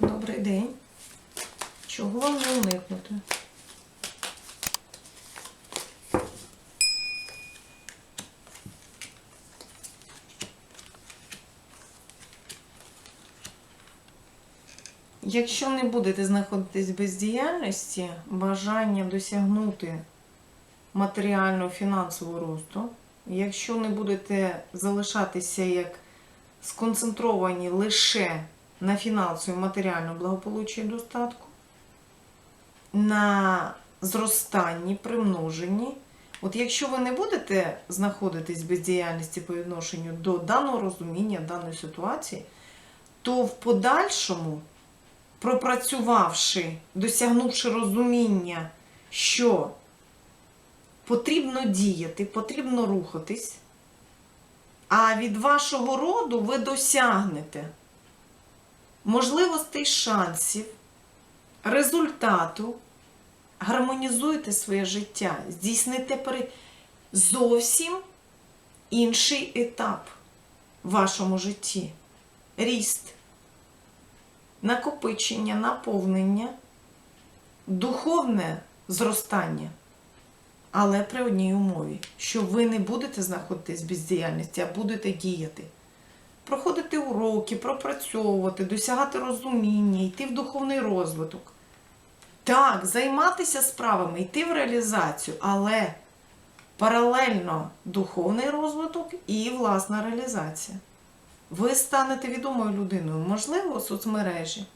Добрий день. Чого вам не уникнути? Якщо не будете знаходитись в бездіяльності, бажання досягнути матеріального фінансового росту, якщо не будете залишатися як сконцентровані лише на фінансовому матеріальному благополуччі і достатку, на зростанні, примноженні. От якщо ви не будете знаходитись в бездіяльності по відношенню до даного розуміння, даної ситуації, то в подальшому, пропрацювавши, досягнувши розуміння, що потрібно діяти, потрібно рухатись, а від вашого роду ви досягнете можливостей, шансів, результату, гармонізуєте своє життя, здійсните зовсім інший етап в вашому житті. Ріст, накопичення, наповнення, духовне зростання. Але при одній умові, що ви не будете знаходитись в бездіяльності, а будете діяти. Проходити уроки, пропрацьовувати, досягати розуміння, йти в духовний розвиток. Так, займатися справами, йти в реалізацію, але паралельно духовний розвиток і власна реалізація. Ви станете відомою людиною, можливо, соцмережі,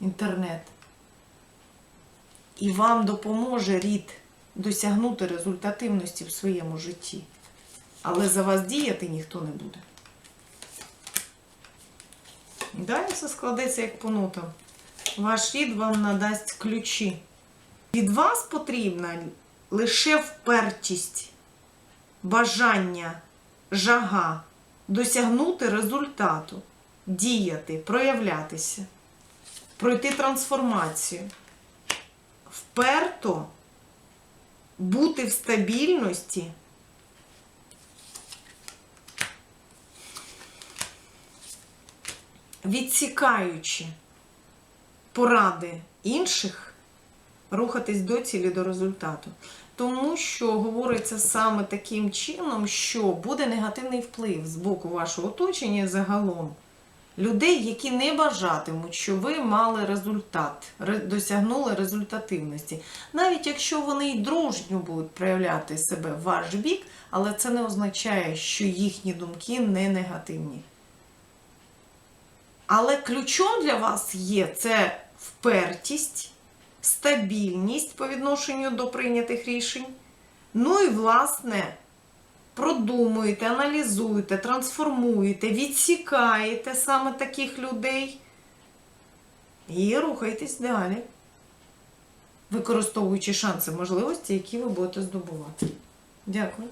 інтернет. І вам допоможе рід досягнути результативності в своєму житті. Але за вас діяти ніхто не буде. Далі все складеться як по нотам. Ваш рід вам надасть ключі. Від вас потрібна лише впертість, бажання, жага досягнути результату, діяти, проявлятися, пройти трансформацію. Вперто бути в стабільності. Відсікаючи поради інших, рухатись до цілі, до результату. Тому що говориться саме таким чином, що буде негативний вплив з боку вашого оточення загалом. Людей, які не бажатимуть, що ви мали результат, досягнули результативності. Навіть якщо вони й дружньо будуть проявляти себе в ваш бік, але це не означає, що їхні думки не негативні. Але ключом для вас є це впертість, стабільність по відношенню до прийнятих рішень. Ну і, власне, продумуєте, аналізуєте, трансформуєте, відсікаєте саме таких людей і рухайтесь далі, використовуючи шанси, можливості, які ви будете здобувати. Дякую.